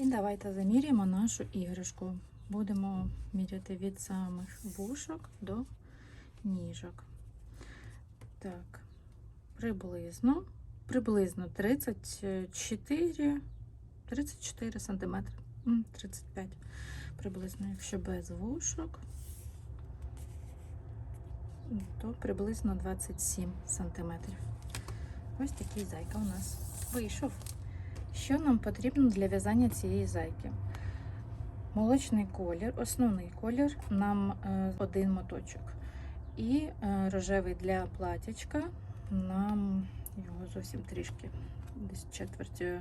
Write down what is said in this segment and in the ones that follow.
І давайте заміряємо нашу іграшку. Будемо міряти від самих вушок до ніжок. Так, приблизно, приблизно 34, 34 сантиметри. 35 приблизно, якщо без вушок, то приблизно 27 сантиметрів. Ось такий зайка у нас вийшов. Що нам потрібно для в'язання цієї зайки? Молочний колір, основний колір нам е, один моточок. І е, рожевий для платячка нам його зовсім трішки, десь четверть е,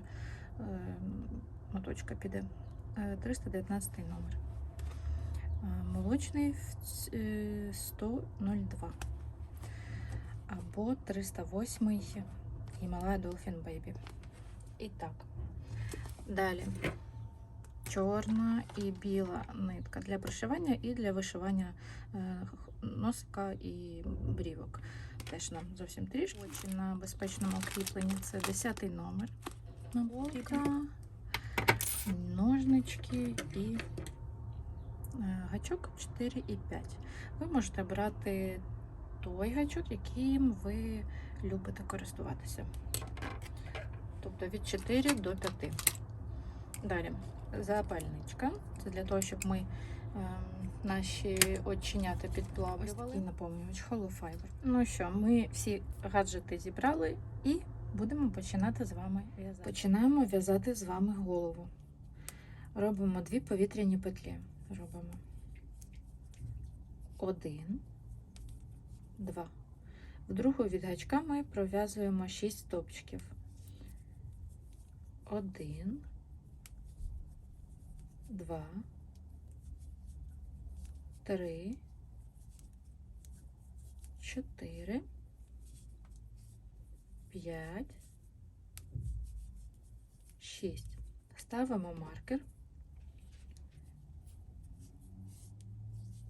моточка піде. Е, 319 номер. Молочний в ц- е, 102 або 308 Himalaya Dolphin Baby. І так. Далі. Чорна і біла нитка для пришивання і для вишивання е, носика і брівок. Теж нам зовсім трішки. На безпечному кріпленні це 10 номер. Наборка, ножнички і е, гачок 4 і 5. Ви можете брати той гачок, яким ви любите користуватися. Тобто від 4 до 5. Далі запальничка. Це для того, щоб ми ем, наші оченята підплавлювали. І наповнювач Fiber. Ну що, ми всі гаджети зібрали і будемо починати з вами в'язати. Починаємо в'язати з вами голову. Робимо дві повітряні петлі. Робимо один, два. В другу від гачка ми пров'язуємо 6 стовпчиків. Один, два, три, чотири, п'ять, шість. Ставимо маркер.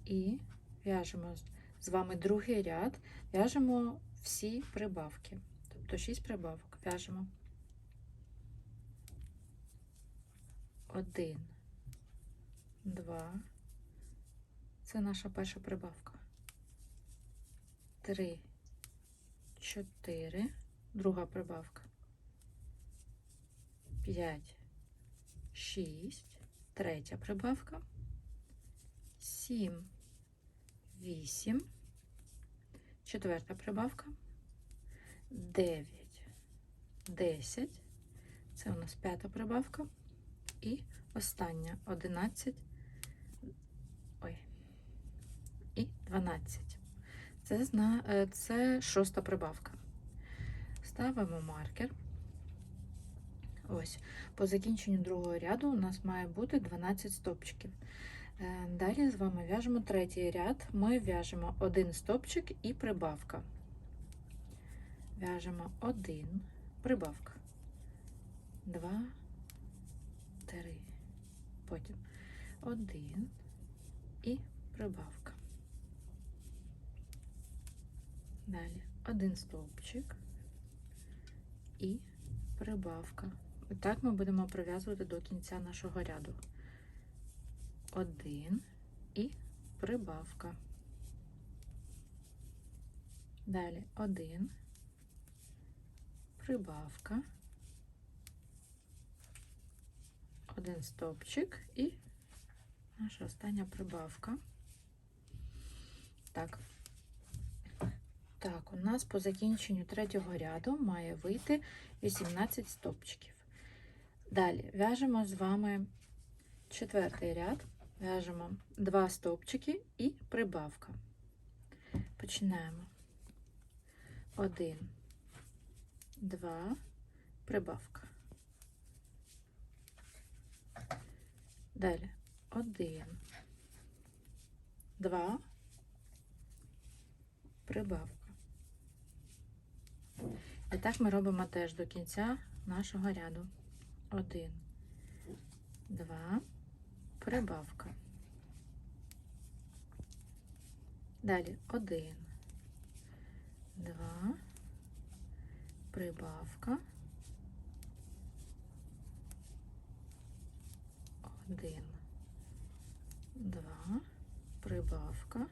І в'яжемо з- вами другий ряд, в'яжемо всі прибавки. Тобто 6 прибавок. В'яжемо. Один, два. Це наша перша прибавка. Три, чотири. Друга прибавка. П'ять, шість. Третя прибавка. Сім, вісім. Четверта прибавка. Дев'ять, десять. Це у нас п'ята прибавка. І остання 11. Ой. І 12. Це, зна... е, це шоста прибавка. Ставимо маркер. Ось. По закінченню другого ряду у нас має бути 12 стопчиків. Е, Далі з вами в'яжемо третій ряд. Ми в'яжемо один стопчик і прибавка. В'яжемо один, прибавка. Два, три. Потім один і прибавка. Далі один стовпчик і прибавка. І так ми будемо пров'язувати до кінця нашого ряду. Один і прибавка. Далі один, прибавка. Один стовпчик і наша остання прибавка. Так. Так, у нас по закінченню третього ряду має вийти 18 стовпчиків. Далі в'яжемо з вами четвертий ряд, в'яжемо 2 стовпчики і прибавка. Починаємо. 1, 2, прибавка. Далі один, два, прибавка. І так ми робимо теж до кінця нашого ряду. Один, два, прибавка. Далі один, два, прибавка. Один, два, прибавка.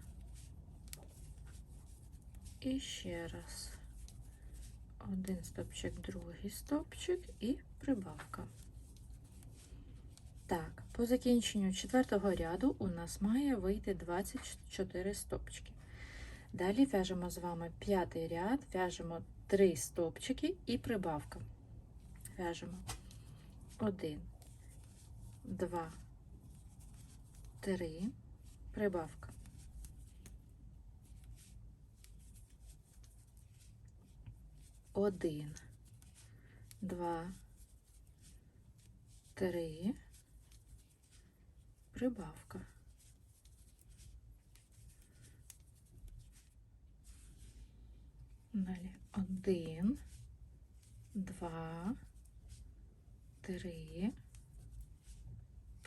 І ще раз. Один стопчик, другий стопчик і прибавка. Так, по закінченню четвертого ряду у нас має вийти 24 стопчики. Далі в'яжемо з вами п'ятий ряд, в'яжемо 3 стопчики і прибавка. В'яжемо 1, 2, 3, прибавка. Один, два, три, прибавка. Далі. Один, два, три,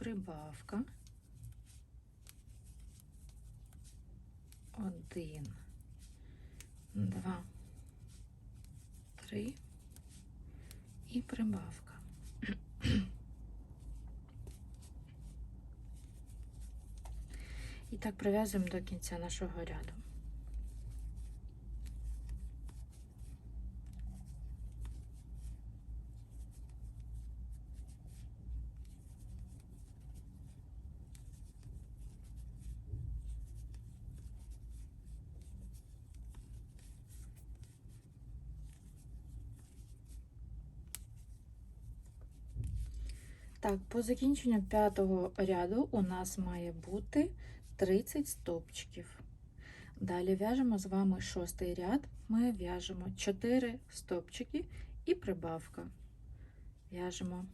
прибавка. Один, два, три і прибавка. І так прив'язуємо до кінця нашого ряду. Так, по закінченню п'ятого ряду у нас має бути 30 стовпчиків. Далі в'яжемо з вами шостий ряд. Ми в'яжемо 4 стовпчики і прибавка. В'яжемо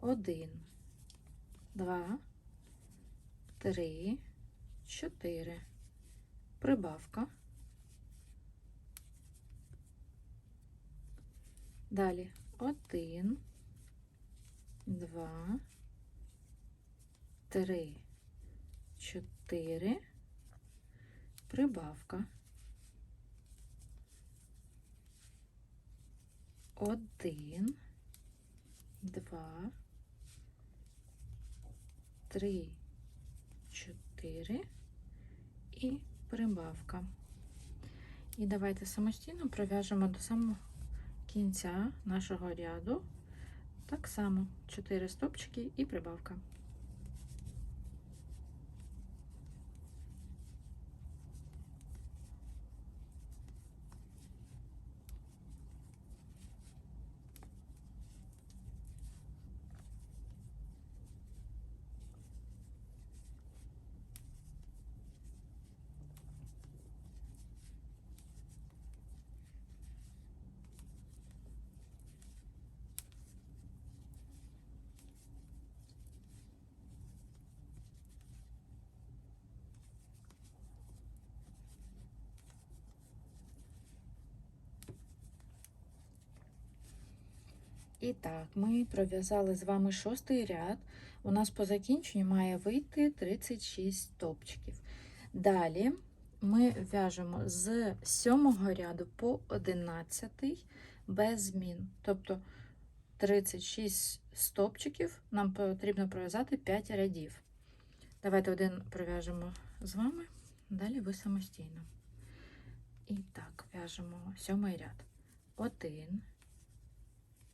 1, 2, 3, 4. Прибавка. Далі 1, два, три, чотири, прибавка. Один, два, три, чотири. І прибавка. І давайте самостійно пров'яжемо до самого кінця нашого ряду. Так само 4 стопчики і прибавка. І так, ми пров'язали з вами шостий ряд. У нас по закінченню має вийти 36 стопчиків. Далі ми в'яжемо з сьомого ряду по 11 без змін. Тобто 36 стопчиків нам потрібно пров'язати 5 рядів. Давайте один пров'яжемо з вами, далі ви самостійно. І так, в'яжемо сьомий ряд. Один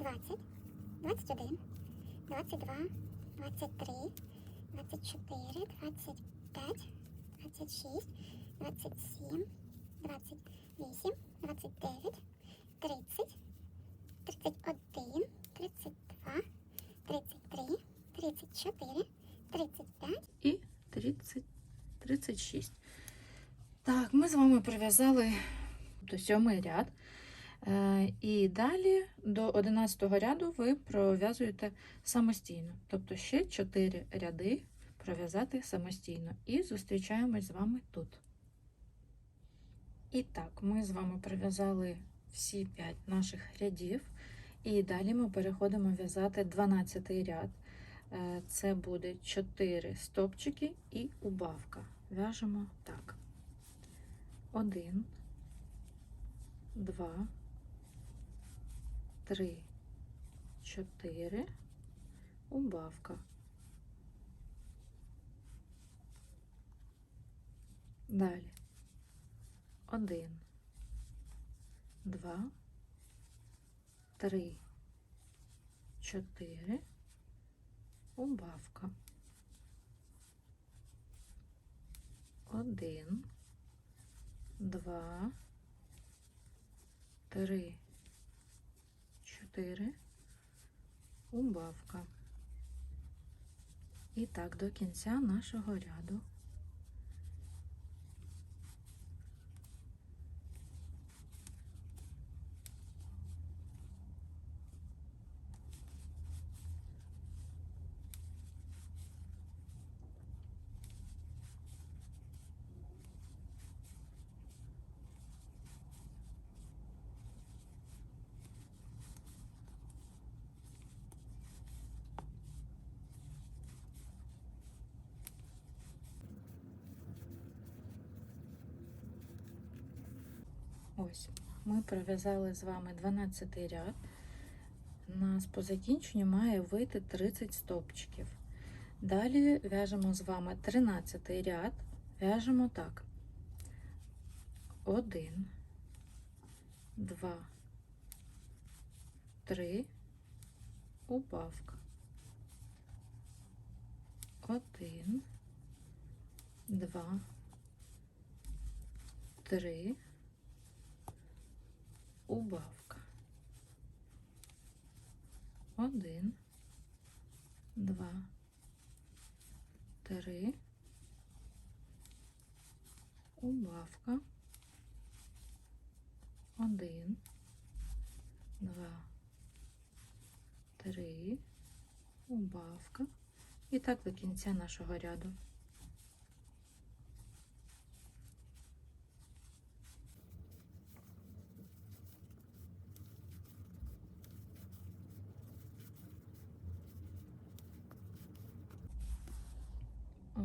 20, 21, 22, 23, 24, 25, 26, 27, 28, 29, 30, 31, 32, 33, 34, 35, і 30, 36. Так, ми з вами прив'язали до сьомий ряд. Е, І далі до 11 ряду ви пров'язуєте самостійно. Тобто ще 4 ряди пров'язати самостійно. І зустрічаємось з вами тут. І так, ми з вами пров'язали всі 5 наших рядів. І далі ми переходимо в'язати 12 ряд. Е, Це буде 4 стопчики і убавка. В'яжемо так. 1, 2, 3, 4, убавка. Далі. 1, 2, 3, 4, убавка. 1, 2, 3, 4, убавка. І так до кінця нашого ряду. Ось, ми пров'язали з вами 12 ряд. У нас по закінченню має вийти 30 стовпчиків. Далі в'яжемо з вами 13 ряд, в'яжемо так. 1, 2, 3, убавка. 1, 2, 3, убавка. Один, два, три, убавка. Один, два, три, убавка. І так до кінця нашого ряду.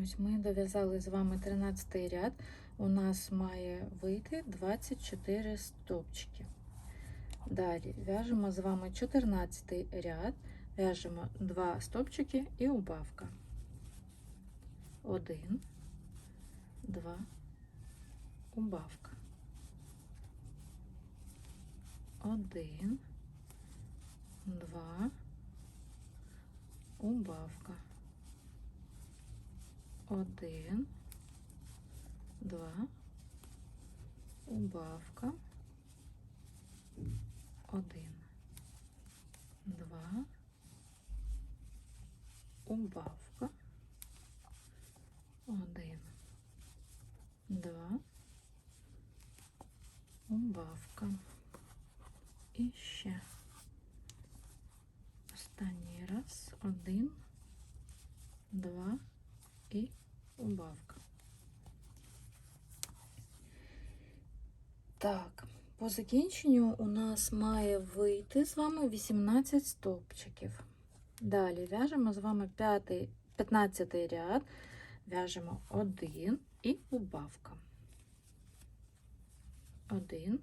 Ось ми дов'язали з вами 13 ряд. У нас має вийти 24 стовпчики. Далі в'яжемо з вами 14 ряд, в'яжемо 2 стовпчики і убавка. 1, 2, убавка. 1, 2, убавка. Один, два, убавка. Один, два, убавка. Один, два, убавка. І ще. Останній раз. Один, два убавка. Так, по закінченню у нас має вийти з вами 18 стовпчиків. Далі в'яжемо з вами 5, 15 ряд, в'яжемо 1 і убавка. 1,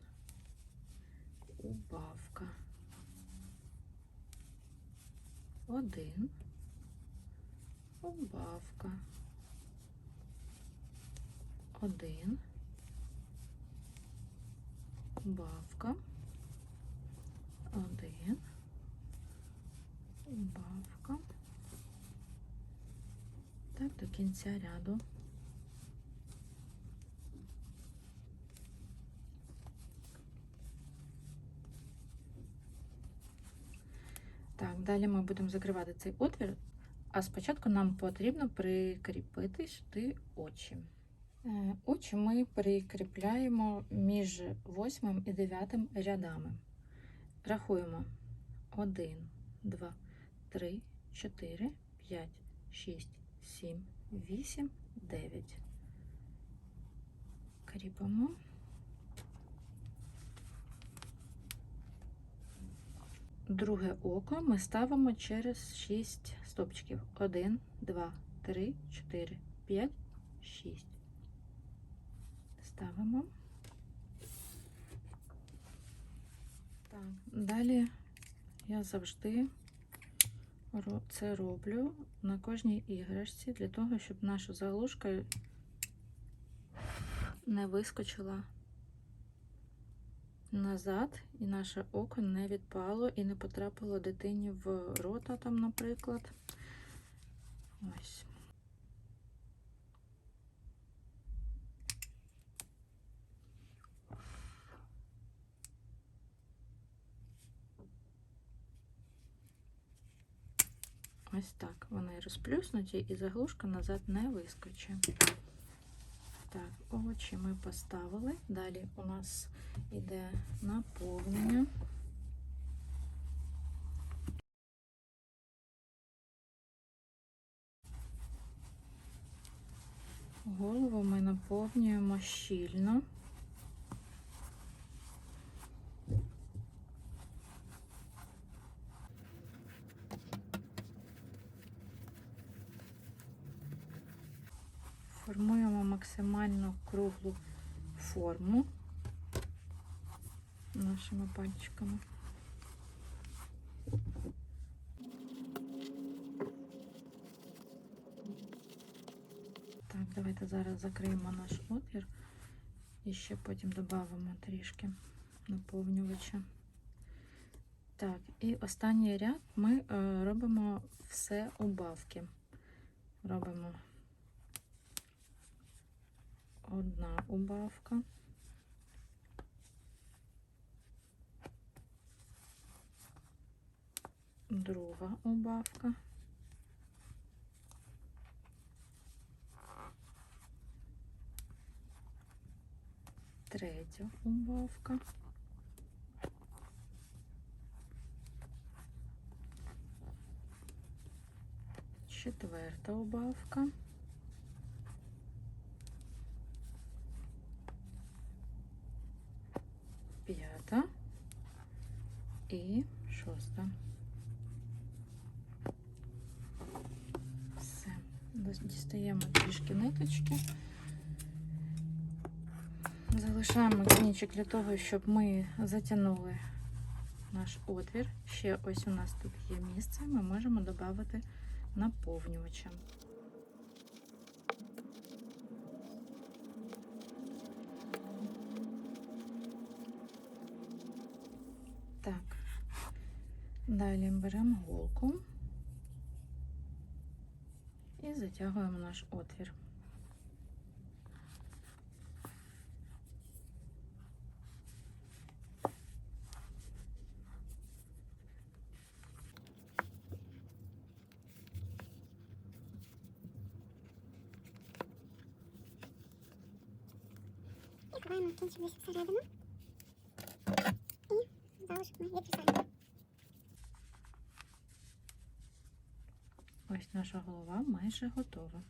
убавка. 1, убавка. Один. Убавка. Один. Убавка. Так, до кінця ряду. Так, далі ми будемо закривати цей отвір, а спочатку нам потрібно прикріпити очі. Е, Очі ми прикріпляємо між восьмим і дев'ятим рядами. Рахуємо 1, 2, 3, 4, 5, 6, 7, 8, 9. Кріпимо. Друге око ми ставимо через 6 стопчиків. 1, 2, 3, 4, 5, 6. Ставимо. Так, далі я завжди це роблю на кожній іграшці для того, щоб наша заглушка не вискочила назад, і наше око не відпало і не потрапило дитині в рота, там, наприклад. Ось. Ось так. Вони розплюснуті і заглушка назад не вискочить. Так, овочі ми поставили. Далі у нас іде наповнення. Голову ми наповнюємо щільно. Формуємо максимально круглу форму нашими пальчиками. Так, давайте зараз закриємо наш отвір і ще потім додамо трішки наповнювача. Так, і останній ряд ми е, робимо все убавки. Робимо одна убавка. Друга убавка. Третя убавка. Четверта убавка. П'ята і шоста. Все. Дістаємо трішки ниточки. Залишаємо кінчик для того, щоб ми затягнули наш отвір. Ще ось у нас тут є місце, ми можемо додати наповнювача. Так, далі беремо голку і затягуємо наш отвір. І ховаємо кінчик всередину. І залишок ми відрізаємо. Ось наша голова майже готова.